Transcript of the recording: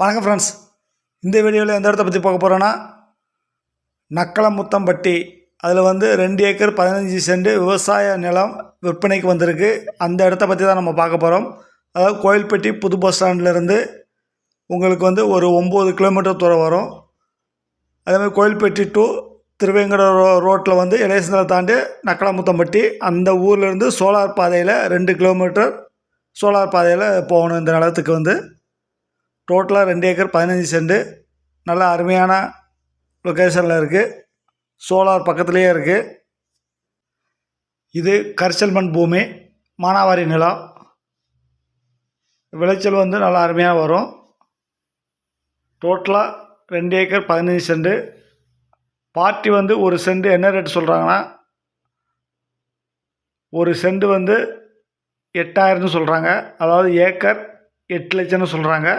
வணக்கம் ஃப்ரெண்ட்ஸ் இந்த வீடியோவில் எந்த இடத்த பற்றி பார்க்க போகிறோன்னா நக்கலமுத்தம்பட்டி. அதில் வந்து ரெண்டு ஏக்கர் பதினஞ்சு சென்ட் விவசாய நிலம் விற்பனைக்கு வந்திருக்கு. அந்த இடத்த பற்றி தான் நம்ம பார்க்க போகிறோம் அதாவது கோயில்பட்டி புது பஸ் ஸ்டாண்ட்லேருந்து உங்களுக்கு வந்து ஒரு ஒம்பது கிலோமீட்டர் தூரம் வரும். அதேமாதிரி கோயில்பட்டி டு திருவேங்கட ரோ ரோட்டில் வந்து இளையசந்தரை தாண்டி நக்கலமுத்தம்பட்டி. அந்த ஊர்லேருந்து சோலார் பாதையில் ரெண்டு கிலோமீட்டர் சோலார் பாதையில் போகணும் இந்த நிலத்துக்கு வந்து. டோட்டலாக ரெண்டு ஏக்கர் பதினஞ்சு சென்ட். நல்ல அருமையான லொக்கேஷனில் இருக்குது சோலார் பக்கத்துலேயே இருக்குது இது கரிசல் மண் பூமி மானாவாரி நிலம் விளைச்சல் வந்து நல்லா அருமையாக வரும். டோட்டலாக ரெண்டு ஏக்கர் பதினஞ்சு சென்ட். பார்ட்டி வந்து ஒரு சென்ட் என்ன ரேட் சொல்கிறாங்கன்னா ஒரு சென்ட் வந்து எட்டாயிரம்னு சொல்கிறாங்க அதாவது ஏக்கர் எட்டு லட்சம்னு சொல்கிறாங்க